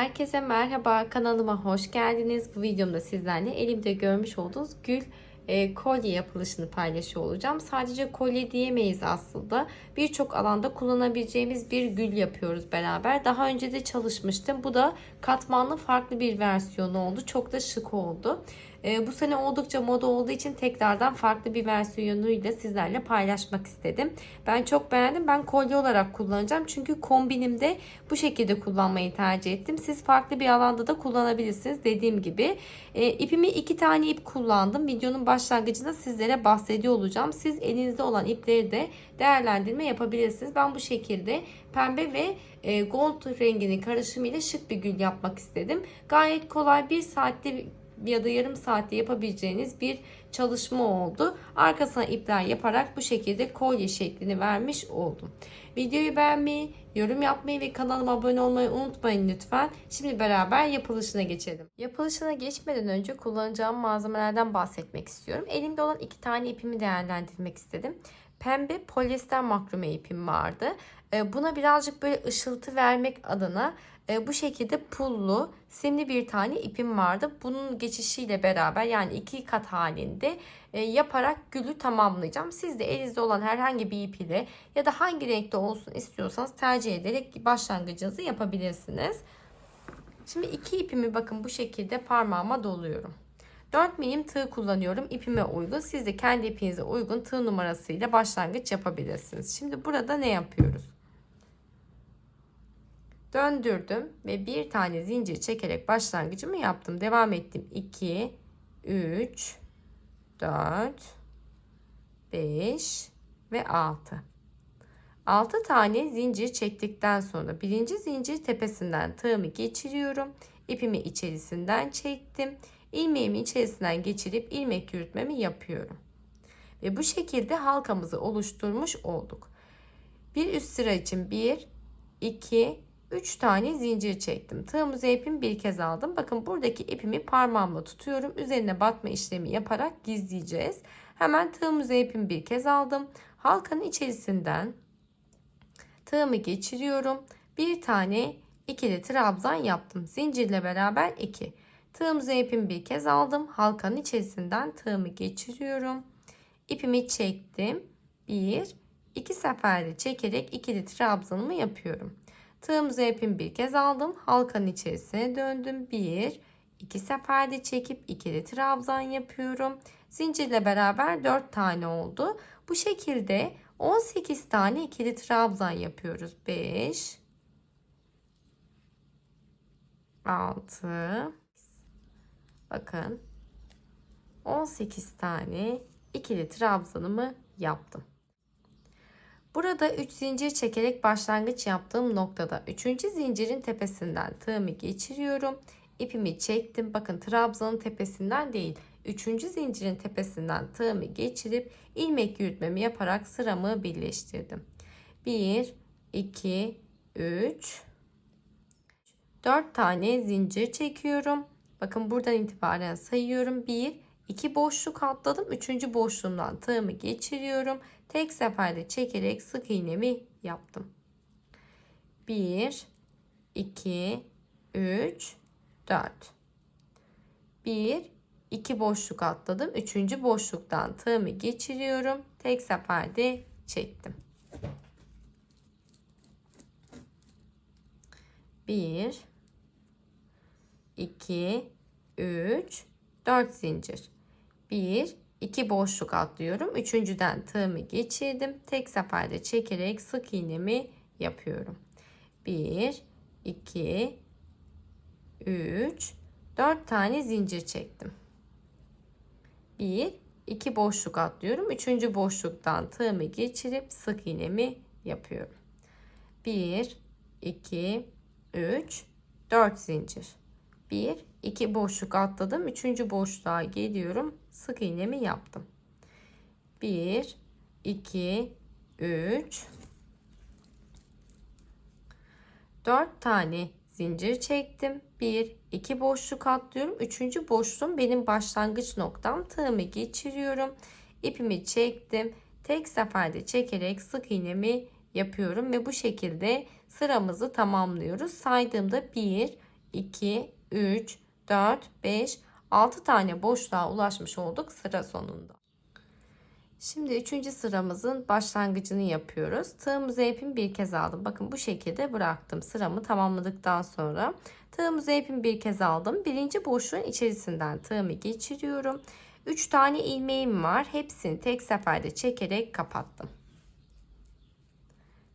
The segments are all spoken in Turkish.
Herkese merhaba kanalıma hoş geldiniz. Bu videomda sizlerle elimde görmüş olduğunuz gül e, kolye yapılışını paylaşıyor olacağım. Sadece kolye diyemeyiz aslında. Birçok alanda kullanabileceğimiz bir gül yapıyoruz beraber. Daha önce de çalışmıştım. Bu da katmanlı farklı bir versiyonu oldu. Çok da şık oldu. E, bu sene oldukça moda olduğu için tekrardan farklı bir versiyonuyla sizlerle paylaşmak istedim. Ben çok beğendim. Ben kolye olarak kullanacağım. Çünkü kombinimde bu şekilde kullanmayı tercih ettim. Siz farklı bir alanda da kullanabilirsiniz. Dediğim gibi e, ipimi iki tane ip kullandım. Videonun başlangıcında sizlere bahsediyor olacağım. Siz elinizde olan ipleri de değerlendirme yapabilirsiniz. Ben bu şekilde pembe ve e, gold renginin karışımıyla şık bir gül yapmak istedim. Gayet kolay bir saatte ya da yarım saatte yapabileceğiniz bir çalışma oldu. Arkasına ipler yaparak bu şekilde kolye şeklini vermiş oldum. Videoyu beğenmeyi, yorum yapmayı ve kanalıma abone olmayı unutmayın lütfen. Şimdi beraber yapılışına geçelim. Yapılışına geçmeden önce kullanacağım malzemelerden bahsetmek istiyorum. Elimde olan iki tane ipimi değerlendirmek istedim. Pembe polyester makrome ipim vardı. Buna birazcık böyle ışıltı vermek adına e, bu şekilde pullu simli bir tane ipim vardı. Bunun geçişiyle beraber yani iki kat halinde e, yaparak gülü tamamlayacağım. Siz de elinizde olan herhangi bir ip ile ya da hangi renkte olsun istiyorsanız tercih ederek başlangıcınızı yapabilirsiniz. Şimdi iki ipimi bakın bu şekilde parmağıma doluyorum. 4 milim tığ kullanıyorum. ipime uygun. Siz de kendi ipinize uygun tığ numarasıyla başlangıç yapabilirsiniz. Şimdi burada ne yapıyoruz? Döndürdüm ve bir tane zincir çekerek başlangıcımı yaptım. Devam ettim. 2 3 4 5 ve 6. 6 tane zincir çektikten sonra birinci zincir tepesinden tığımı geçiriyorum. İpimi içerisinden çektim. İlmeğimi içerisinden geçirip ilmek yürütmemi yapıyorum. Ve bu şekilde halkamızı oluşturmuş olduk. Bir üst sıra için 1 2 3 tane zincir çektim. Tığımızı ipimi bir kez aldım. Bakın buradaki ipimi parmağımla tutuyorum. Üzerine batma işlemi yaparak gizleyeceğiz. Hemen tığımızı ipimi bir kez aldım. Halkanın içerisinden tığımı geçiriyorum. Bir tane ikili trabzan yaptım. Zincirle beraber 2. Tığımızı ipimi bir kez aldım. Halkanın içerisinden tığımı geçiriyorum. İpimi çektim. 1 2 seferde çekerek ikili trabzanımı yapıyorum. Tığımızı ipimi bir kez aldım. Halkanın içerisine döndüm. Bir, iki seferde çekip ikili trabzan yapıyorum. Zincirle beraber 4 tane oldu. Bu şekilde 18 tane ikili trabzan yapıyoruz. 5 6 Bakın 18 tane ikili trabzanımı yaptım. Burada 3 zincir çekerek başlangıç yaptığım noktada 3. zincirin tepesinden tığımı geçiriyorum. İpimi çektim. Bakın trabzanın tepesinden değil 3. zincirin tepesinden tığımı geçirip ilmek yürütmemi yaparak sıramı birleştirdim. 1 2 3 4 tane zincir çekiyorum. Bakın buradan itibaren sayıyorum. 1 2 boşluk atladım. 3. boşluğumdan tığımı geçiriyorum. Tek seferde çekerek sık iğnemi yaptım. 1 2 3 4 1 2 boşluk atladım. 3. boşluktan tığımı geçiriyorum. Tek seferde çektim. 1 2 3 4 zincir 1 2 boşluk atlıyorum. Üçüncüden tığımı geçirdim. Tek seferde çekerek sık iğnemi yapıyorum. 1 2 3 4 tane zincir çektim. 1 2 boşluk atlıyorum. Üçüncü boşluktan tığımı geçirip sık iğnemi yapıyorum. 1 2 3 4 zincir. 1 2 boşluk atladım. Üçüncü boşluğa geliyorum. Sık iğnemi yaptım. 1 2 3 4 tane zincir çektim. 1 2 boşluk atlıyorum. Üçüncü boşluğum benim başlangıç noktam. Tığımı geçiriyorum. İpimi çektim. Tek seferde çekerek sık iğnemi yapıyorum ve bu şekilde sıramızı tamamlıyoruz. Saydığımda 1 2, 3, 4, 5, 6 tane boşluğa ulaşmış olduk sıra sonunda. Şimdi üçüncü sıramızın başlangıcını yapıyoruz. Tığımızı ipimi bir kez aldım. Bakın bu şekilde bıraktım. Sıramı tamamladıktan sonra tığımızı ipimi bir kez aldım. Birinci boşluğun içerisinden tığımı geçiriyorum. 3 tane ilmeğim var. Hepsini tek seferde çekerek kapattım.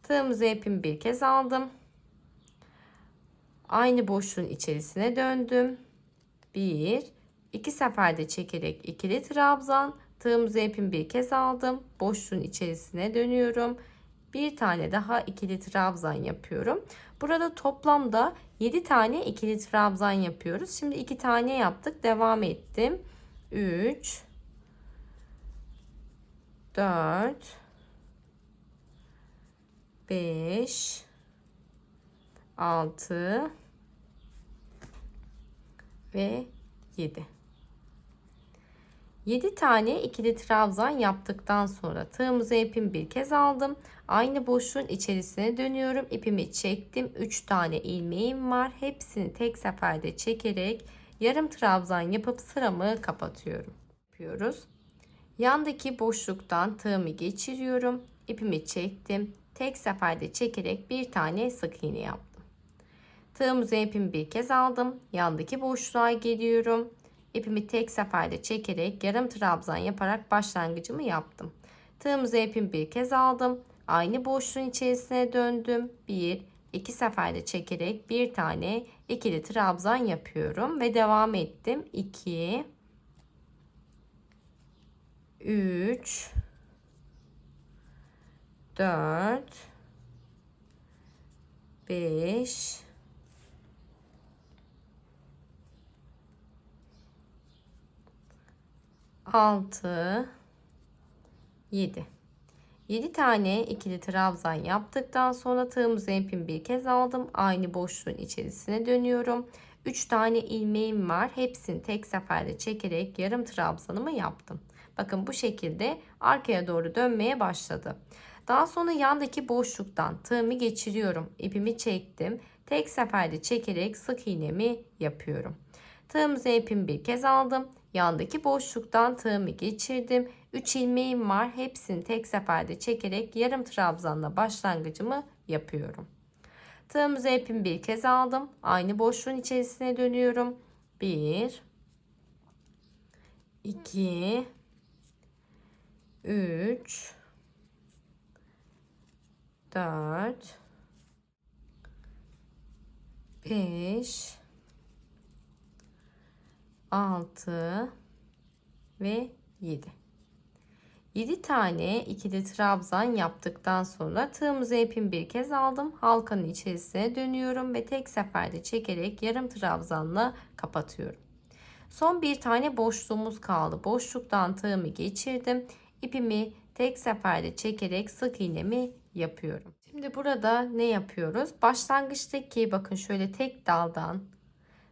Tığımızı ipimi bir kez aldım. Aynı boşluğun içerisine döndüm. 1 2 seferde çekerek ikili trabzan Tığımızı ipimi bir kez aldım. Boşluğun içerisine dönüyorum. Bir tane daha ikili trabzan yapıyorum. Burada toplamda 7 tane ikili trabzan yapıyoruz. Şimdi 2 tane yaptık. Devam ettim. 3 4 5 6 ve 7 7 tane ikili trabzan yaptıktan sonra tığımızı ipimi bir kez aldım. Aynı boşluğun içerisine dönüyorum. İpimi çektim. 3 tane ilmeğim var. Hepsini tek seferde çekerek yarım trabzan yapıp sıramı kapatıyorum. Yapıyoruz. Yandaki boşluktan tığımı geçiriyorum. İpimi çektim. Tek seferde çekerek bir tane sık iğne yaptım. Tığımızı ipimi bir kez aldım. Yandaki boşluğa geliyorum. İpimi tek seferde çekerek yarım trabzan yaparak başlangıcımı yaptım. Tığımızı ipimi bir kez aldım. Aynı boşluğun içerisine döndüm. Bir, iki seferde çekerek bir tane ikili trabzan yapıyorum ve devam ettim. 2 3 4 5 6 7 7 tane ikili trabzan yaptıktan sonra tığımızı ipimi bir kez aldım. Aynı boşluğun içerisine dönüyorum. 3 tane ilmeğim var. Hepsini tek seferde çekerek yarım trabzanımı yaptım. Bakın bu şekilde arkaya doğru dönmeye başladı. Daha sonra yandaki boşluktan tığımı geçiriyorum. İpimi çektim. Tek seferde çekerek sık iğnemi yapıyorum. Tığımızı ipimi bir kez aldım. Yandaki boşluktan tığımı geçirdim. 3 ilmeğim var. Hepsini tek seferde çekerek yarım trabzanla başlangıcımı yapıyorum. Tığımızı ipimi bir kez aldım. Aynı boşluğun içerisine dönüyorum. 1 2 3 4 5 6 ve 7. 7 tane ikili trabzan yaptıktan sonra tığımızı ipimi bir kez aldım. Halkanın içerisine dönüyorum ve tek seferde çekerek yarım trabzanla kapatıyorum. Son bir tane boşluğumuz kaldı. Boşluktan tığımı geçirdim. İpimi tek seferde çekerek sık iğnemi yapıyorum. Şimdi burada ne yapıyoruz? Başlangıçtaki bakın şöyle tek daldan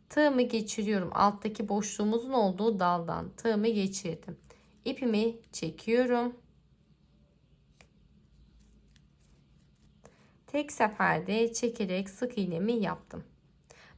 Tığımı geçiriyorum. Alttaki boşluğumuzun olduğu daldan tığımı geçirdim. İpimi çekiyorum. Tek seferde çekerek sık iğnemi yaptım.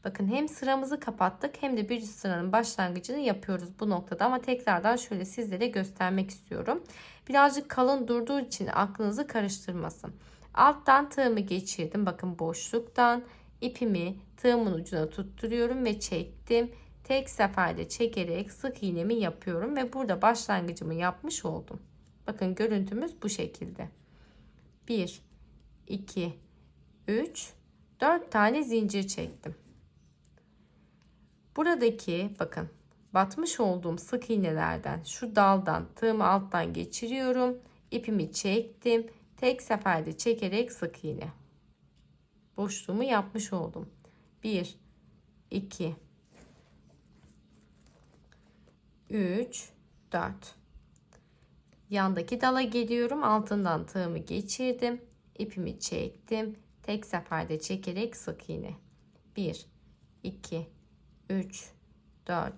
Bakın hem sıramızı kapattık hem de bir sıranın başlangıcını yapıyoruz bu noktada ama tekrardan şöyle sizlere göstermek istiyorum. Birazcık kalın durduğu için aklınızı karıştırmasın. Alttan tığımı geçirdim. Bakın boşluktan ipimi tığımın ucuna tutturuyorum ve çektim. Tek seferde çekerek sık iğnemi yapıyorum ve burada başlangıcımı yapmış oldum. Bakın görüntümüz bu şekilde. 1 2 3 4 tane zincir çektim. Buradaki bakın batmış olduğum sık iğnelerden şu daldan tığımı alttan geçiriyorum. ipimi çektim. Tek seferde çekerek sık iğne boşluğumu yapmış oldum. 1 2 3 4 Yandaki dala geliyorum. Altından tığımı geçirdim. ipimi çektim. Tek seferde çekerek sık iğne. 1 2 3 4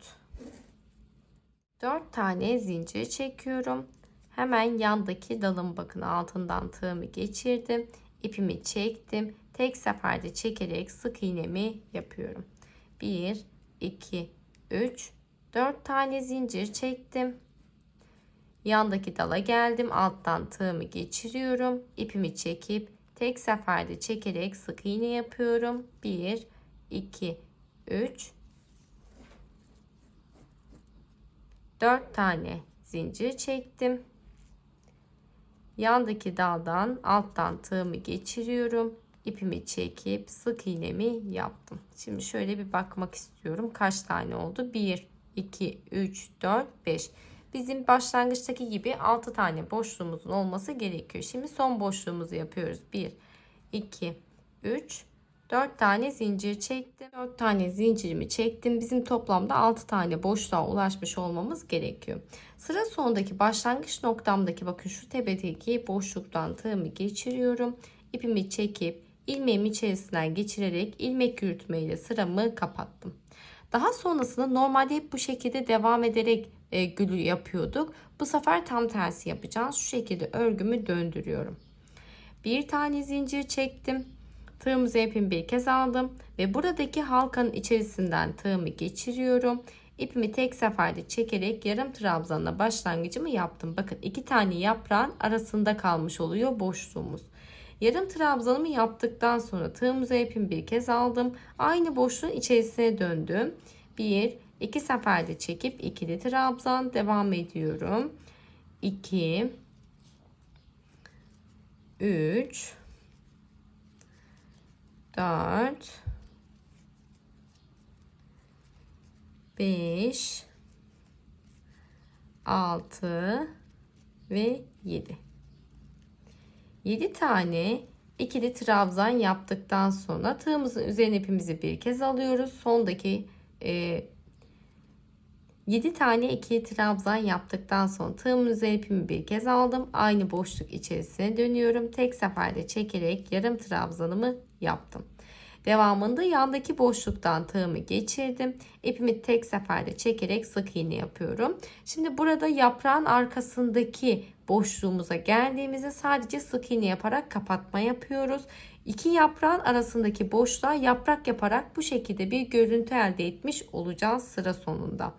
4 tane zincir çekiyorum. Hemen yandaki dalın bakın altından tığımı geçirdim. ipimi çektim tek seferde çekerek sık iğnemi yapıyorum. 1 2 3 4 tane zincir çektim. Yandaki dala geldim. Alttan tığımı geçiriyorum. İpimi çekip tek seferde çekerek sık iğne yapıyorum. 1 2 3 4 tane zincir çektim. Yandaki daldan alttan tığımı geçiriyorum. İpimi çekip sık iğnemi yaptım. Şimdi şöyle bir bakmak istiyorum. Kaç tane oldu? 1, 2, 3, 4, 5. Bizim başlangıçtaki gibi 6 tane boşluğumuzun olması gerekiyor. Şimdi son boşluğumuzu yapıyoruz. 1, 2, 3, 4 tane zincir çektim. 4 tane zincirimi çektim. Bizim toplamda 6 tane boşluğa ulaşmış olmamız gerekiyor. Sıra sonundaki başlangıç noktamdaki bakın şu tepedeki boşluktan tığımı geçiriyorum. İpimi çekip ilmeğimi içerisinden geçirerek ilmek yürütmeyle sıramı kapattım. Daha sonrasında normalde hep bu şekilde devam ederek e, gülü yapıyorduk. Bu sefer tam tersi yapacağız. Şu şekilde örgümü döndürüyorum. Bir tane zincir çektim. Tığımızı ipimi bir kez aldım ve buradaki halkanın içerisinden tığımı geçiriyorum. İpimi tek seferde çekerek yarım trabzanla başlangıcımı yaptım. Bakın iki tane yaprağın arasında kalmış oluyor boşluğumuz. Yarım trabzanımı yaptıktan sonra tığımıza ipimi bir kez aldım. Aynı boşluğun içerisine döndüm. Bir, iki seferde çekip ikili trabzan devam ediyorum. 2 3 4 5 6 ve 7 7 tane ikili trabzan yaptıktan sonra tığımızın üzerine ipimizi bir kez alıyoruz. Sondaki e, 7 tane ikili trabzan yaptıktan sonra tığımın üzerine ipimi bir kez aldım. Aynı boşluk içerisine dönüyorum. Tek seferde çekerek yarım trabzanımı yaptım. Devamında yandaki boşluktan tığımı geçirdim. İpimi tek seferde çekerek sık iğne yapıyorum. Şimdi burada yaprağın arkasındaki boşluğumuza geldiğimizde sadece sık iğne yaparak kapatma yapıyoruz. İki yaprağın arasındaki boşluğa yaprak yaparak bu şekilde bir görüntü elde etmiş olacağız sıra sonunda.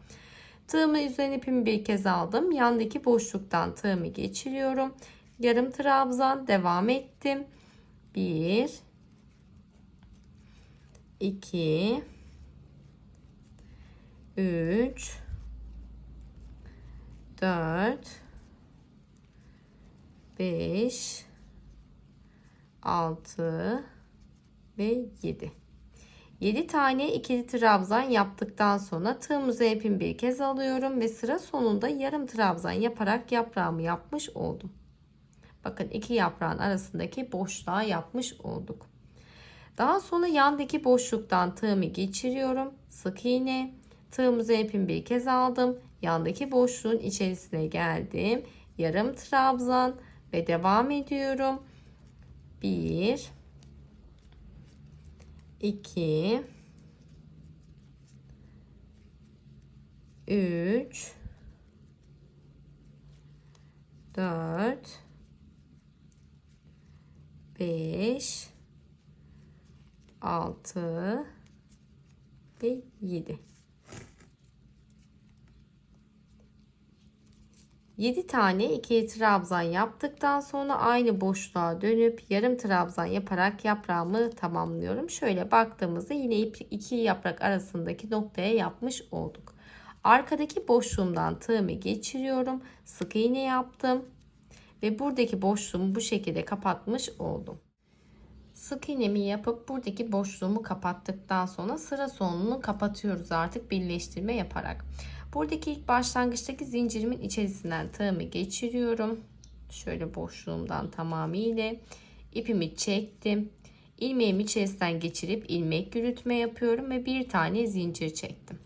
Tığımı üzerine ipimi bir kez aldım. Yandaki boşluktan tığımı geçiriyorum. Yarım trabzan devam ettim. 1 2 3 4 5 6 ve 7 7 tane ikili trabzan yaptıktan sonra tığımızı ipimi bir kez alıyorum ve sıra sonunda yarım trabzan yaparak yaprağımı yapmış oldum. Bakın iki yaprağın arasındaki boşluğa yapmış olduk. Daha sonra yandaki boşluktan tığımı geçiriyorum. Sık iğne. Tığımızı ipimi bir kez aldım. Yandaki boşluğun içerisine geldim. Yarım trabzan ve devam ediyorum. 1 2 3 4 5 6 ve 7 7 tane ikili trabzan yaptıktan sonra aynı boşluğa dönüp yarım trabzan yaparak yaprağımı tamamlıyorum. Şöyle baktığımızda yine iki yaprak arasındaki noktaya yapmış olduk. Arkadaki boşluğumdan tığımı geçiriyorum. Sık iğne yaptım. Ve buradaki boşluğumu bu şekilde kapatmış oldum. Sık iğnemi yapıp buradaki boşluğumu kapattıktan sonra sıra sonunu kapatıyoruz artık birleştirme yaparak. Buradaki ilk başlangıçtaki zincirimin içerisinden tığımı geçiriyorum. Şöyle boşluğumdan tamamıyla ipimi çektim. İlmeğimi içerisinden geçirip ilmek yürütme yapıyorum ve bir tane zincir çektim.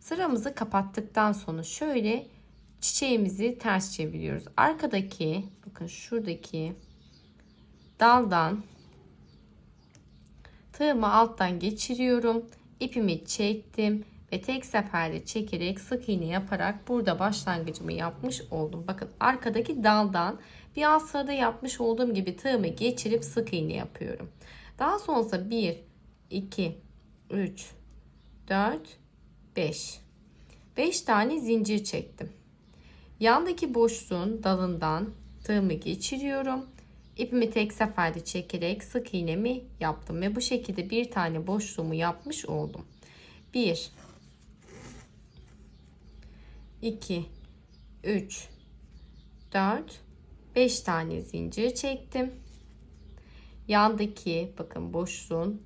Sıramızı kapattıktan sonra şöyle çiçeğimizi ters çeviriyoruz. Arkadaki bakın şuradaki daldan tığımı alttan geçiriyorum. İpimi çektim ve tek seferde çekerek sık iğne yaparak burada başlangıcımı yapmış oldum. Bakın arkadaki daldan bir alt sırada yapmış olduğum gibi tığımı geçirip sık iğne yapıyorum. Daha sonrasında 1 2 3 4, 5. 5 tane zincir çektim. Yandaki boşluğun dalından tığımı geçiriyorum. İpimi tek seferde çekerek sık iğnemi yaptım ve bu şekilde bir tane boşluğumu yapmış oldum. 1 2 3 4 5 tane zincir çektim. Yandaki bakın boşluğun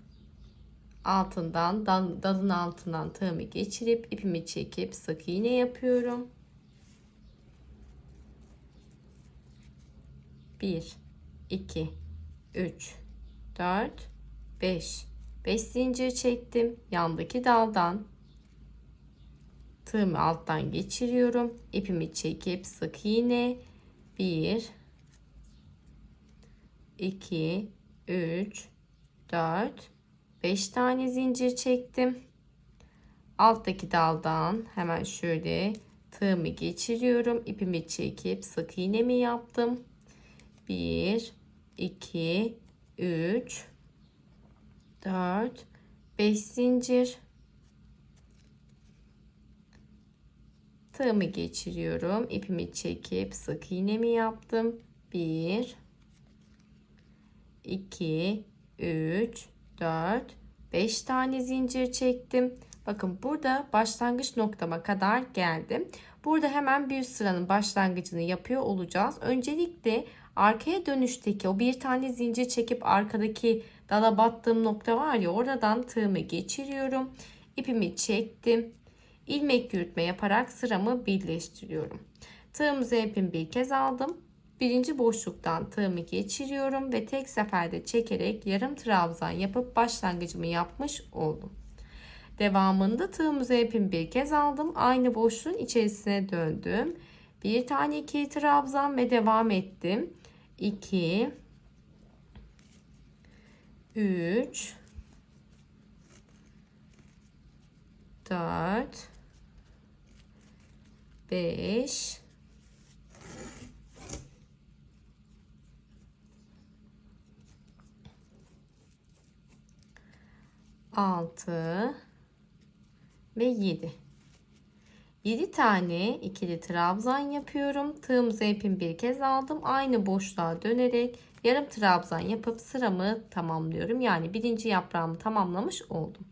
altından dalın altından tığımı geçirip ipimi çekip sık iğne yapıyorum. 1 2 3 4 5 5 zincir çektim. Yandaki daldan tığımı alttan geçiriyorum. İpimi çekip sık iğne 1 2 3 4 5 tane zincir çektim. Alttaki daldan hemen şöyle tığımı geçiriyorum. İpimi çekip sık iğnemi yaptım. 1 2 3 4 5 zincir tığımı geçiriyorum. İpimi çekip sık iğnemi yaptım. 1 2 3 4 5 tane zincir çektim. Bakın burada başlangıç noktama kadar geldim. Burada hemen bir sıranın başlangıcını yapıyor olacağız. Öncelikle arkaya dönüşteki o bir tane zincir çekip arkadaki dala battığım nokta var ya oradan tığımı geçiriyorum. İpimi çektim. İlmek yürütme yaparak sıramı birleştiriyorum. Tığımızı ipimi bir kez aldım. Birinci boşluktan tığımı geçiriyorum ve tek seferde çekerek yarım trabzan yapıp başlangıcımı yapmış oldum. Devamında tığımızı ipimi bir kez aldım. Aynı boşluğun içerisine döndüm. Bir tane iki trabzan ve devam ettim. 2 3 4 5 6 ve 7. 7 tane ikili trabzan yapıyorum. Tığımızı ipimi bir kez aldım. Aynı boşluğa dönerek yarım trabzan yapıp sıramı tamamlıyorum. Yani birinci yaprağımı tamamlamış oldum.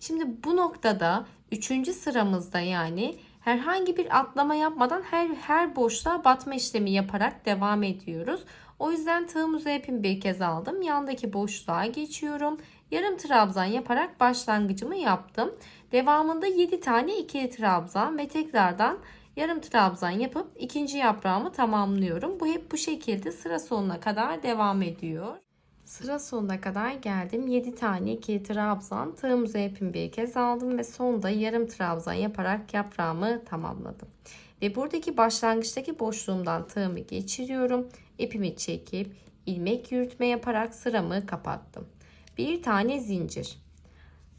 Şimdi bu noktada üçüncü sıramızda yani herhangi bir atlama yapmadan her her boşluğa batma işlemi yaparak devam ediyoruz. O yüzden tığımızı ipimi bir kez aldım. Yandaki boşluğa geçiyorum. Yarım trabzan yaparak başlangıcımı yaptım. Devamında 7 tane ikili trabzan ve tekrardan yarım trabzan yapıp ikinci yaprağımı tamamlıyorum. Bu hep bu şekilde sıra sonuna kadar devam ediyor. Sıra sonuna kadar geldim. 7 tane ikili trabzan tığımıza ipimi bir kez aldım ve sonda yarım trabzan yaparak yaprağımı tamamladım. Ve buradaki başlangıçtaki boşluğumdan tığımı geçiriyorum. İpimi çekip ilmek yürütme yaparak sıramı kapattım. Bir tane zincir.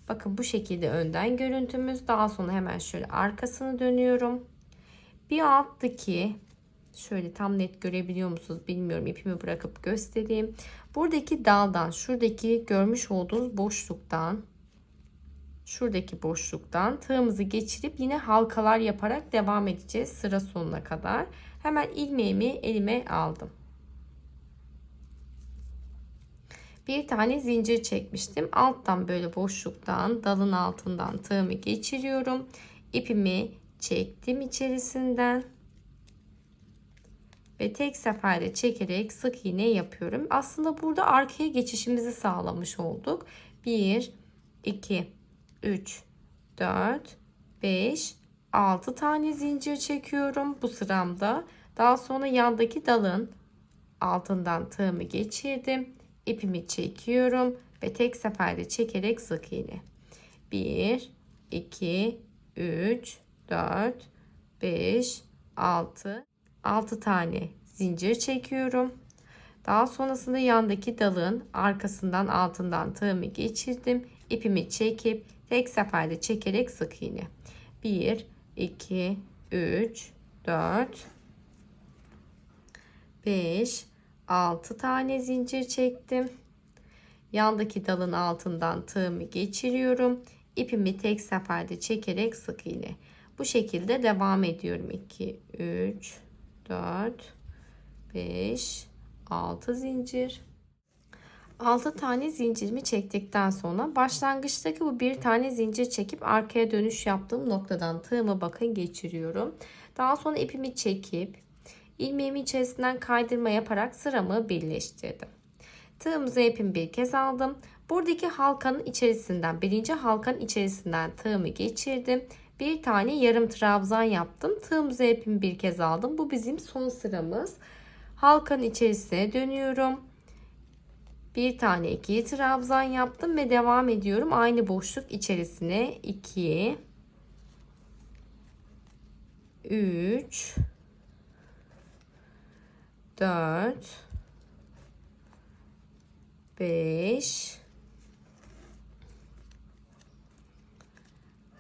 Bakın bu şekilde önden görüntümüz. Daha sonra hemen şöyle arkasını dönüyorum. Bir alttaki şöyle tam net görebiliyor musunuz bilmiyorum. İpimi bırakıp göstereyim. Buradaki daldan şuradaki görmüş olduğunuz boşluktan şuradaki boşluktan tığımızı geçirip yine halkalar yaparak devam edeceğiz sıra sonuna kadar. Hemen ilmeğimi elime aldım. Bir tane zincir çekmiştim. Alttan böyle boşluktan dalın altından tığımı geçiriyorum. İpimi çektim içerisinden. Ve tek seferde çekerek sık iğne yapıyorum. Aslında burada arkaya geçişimizi sağlamış olduk. 1, 2, 3, 4, 5, 6 tane zincir çekiyorum bu sıramda. Daha sonra yandaki dalın altından tığımı geçirdim ipimi çekiyorum ve tek seferde çekerek sık iğne. 1 2 3 4 5 6 6 tane zincir çekiyorum. Daha sonrasında yandaki dalın arkasından altından tığımı geçirdim. İpimi çekip tek seferde çekerek sık iğne. 1 2 3 4 5 6 tane zincir çektim. Yandaki dalın altından tığımı geçiriyorum. ipimi tek seferde çekerek sık iğne. Bu şekilde devam ediyorum. 2, 3, 4, 5, 6 zincir. 6 tane zincirimi çektikten sonra başlangıçtaki bu bir tane zincir çekip arkaya dönüş yaptığım noktadan tığımı bakın geçiriyorum. Daha sonra ipimi çekip ilmeğimi içerisinden kaydırma yaparak sıramı birleştirdim. Tığımızı ipimi bir kez aldım. Buradaki halkanın içerisinden birinci halkanın içerisinden tığımı geçirdim. Bir tane yarım trabzan yaptım. Tığımızı ipimi bir kez aldım. Bu bizim son sıramız. Halkanın içerisine dönüyorum. Bir tane ikili trabzan yaptım ve devam ediyorum. Aynı boşluk içerisine 2 3 4 5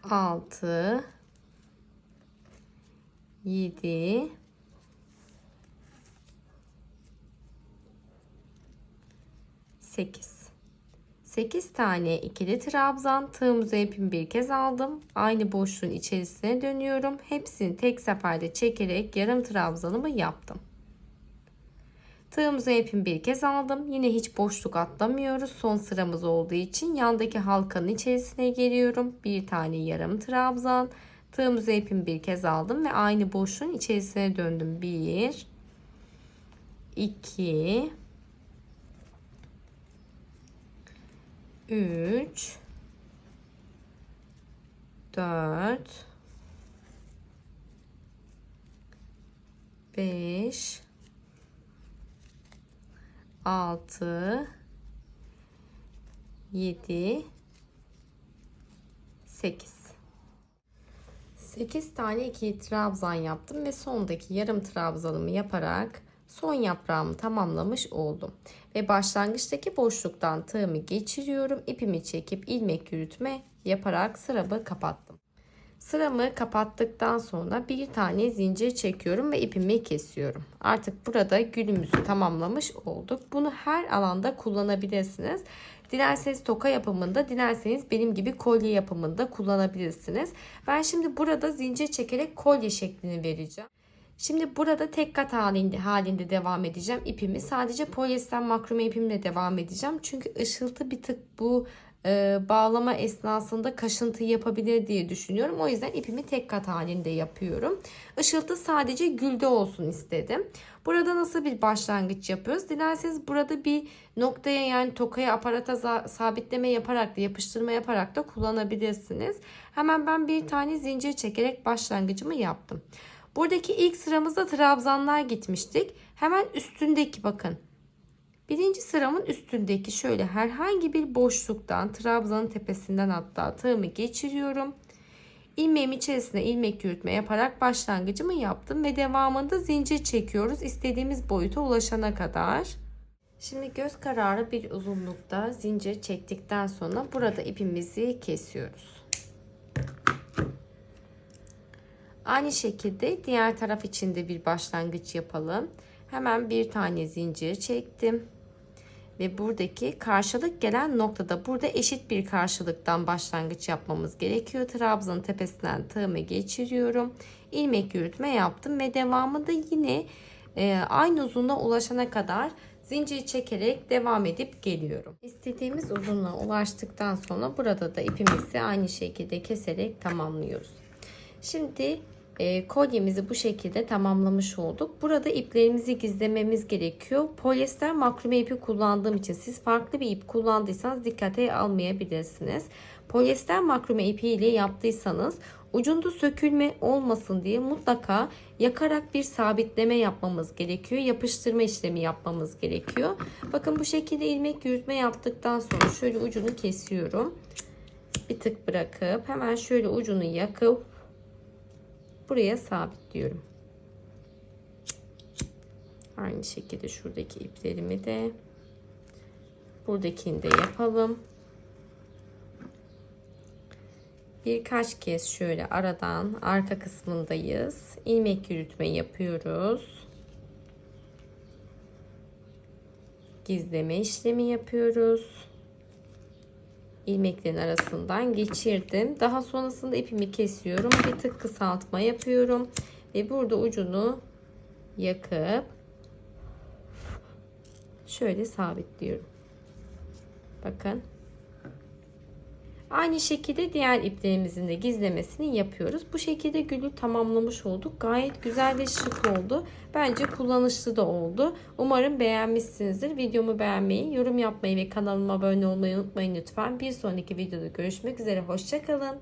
6 7 8 8 tane ikili trabzan tığımızı ipimi bir kez aldım. Aynı boşluğun içerisine dönüyorum. Hepsini tek seferde çekerek yarım trabzanımı yaptım. Tığımızı ipimi bir kez aldım. Yine hiç boşluk atlamıyoruz. Son sıramız olduğu için yandaki halkanın içerisine geliyorum. Bir tane yarım trabzan. Tığımızı ipimi bir kez aldım ve aynı boşluğun içerisine döndüm. 1 2 3 4 5 6 7 8 8 tane iki trabzan yaptım ve sondaki yarım trabzanımı yaparak son yaprağımı tamamlamış oldum. Ve başlangıçtaki boşluktan tığımı geçiriyorum. ipimi çekip ilmek yürütme yaparak sıramı kapattım. Sıramı kapattıktan sonra bir tane zincir çekiyorum ve ipimi kesiyorum. Artık burada gülümüzü tamamlamış olduk. Bunu her alanda kullanabilirsiniz. Dilerseniz toka yapımında, dilerseniz benim gibi kolye yapımında kullanabilirsiniz. Ben şimdi burada zincir çekerek kolye şeklini vereceğim. Şimdi burada tek kat halinde, halinde devam edeceğim ipimi. Sadece polyester makrome ipimle devam edeceğim. Çünkü ışıltı bir tık bu e, bağlama esnasında kaşıntı yapabilir diye düşünüyorum. O yüzden ipimi tek kat halinde yapıyorum. Işıltı sadece gülde olsun istedim. Burada nasıl bir başlangıç yapıyoruz? Dilerseniz burada bir noktaya yani tokaya aparata sabitleme yaparak da yapıştırma yaparak da kullanabilirsiniz. Hemen ben bir tane zincir çekerek başlangıcımı yaptım. Buradaki ilk sıramızda trabzanlar gitmiştik. Hemen üstündeki bakın. Birinci sıramın üstündeki şöyle herhangi bir boşluktan trabzanın tepesinden hatta tığımı geçiriyorum. İlmeğim içerisine ilmek yürütme yaparak başlangıcımı yaptım ve devamında zincir çekiyoruz istediğimiz boyuta ulaşana kadar. Şimdi göz kararı bir uzunlukta zincir çektikten sonra burada ipimizi kesiyoruz. Aynı şekilde diğer taraf için de bir başlangıç yapalım. Hemen bir tane zincir çektim. Ve buradaki karşılık gelen noktada burada eşit bir karşılıktan başlangıç yapmamız gerekiyor. Trabzanın tepesinden tığımı geçiriyorum. ilmek yürütme yaptım ve devamında yine e, aynı uzunluğa ulaşana kadar zincir çekerek devam edip geliyorum. İstediğimiz uzunluğa ulaştıktan sonra burada da ipimizi aynı şekilde keserek tamamlıyoruz. Şimdi e, kolyemizi bu şekilde tamamlamış olduk. Burada iplerimizi gizlememiz gerekiyor. Polyester makrome ipi kullandığım için siz farklı bir ip kullandıysanız dikkate almayabilirsiniz. Polyester makrome ipi ile yaptıysanız ucunda sökülme olmasın diye mutlaka yakarak bir sabitleme yapmamız gerekiyor. Yapıştırma işlemi yapmamız gerekiyor. Bakın bu şekilde ilmek yürütme yaptıktan sonra şöyle ucunu kesiyorum. Bir tık bırakıp hemen şöyle ucunu yakıp buraya sabitliyorum. Aynı şekilde şuradaki iplerimi de buradakini de yapalım. Birkaç kez şöyle aradan arka kısmındayız. ilmek yürütme yapıyoruz. Gizleme işlemi yapıyoruz. İlmeklerin arasından geçirdim. Daha sonrasında ipimi kesiyorum. Bir tık kısaltma yapıyorum. Ve burada ucunu yakıp şöyle sabitliyorum. Bakın. Aynı şekilde diğer iplerimizin de gizlemesini yapıyoruz. Bu şekilde gülü tamamlamış olduk. Gayet güzel ve şık oldu. Bence kullanışlı da oldu. Umarım beğenmişsinizdir. Videomu beğenmeyi, yorum yapmayı ve kanalıma abone olmayı unutmayın lütfen. Bir sonraki videoda görüşmek üzere. Hoşçakalın.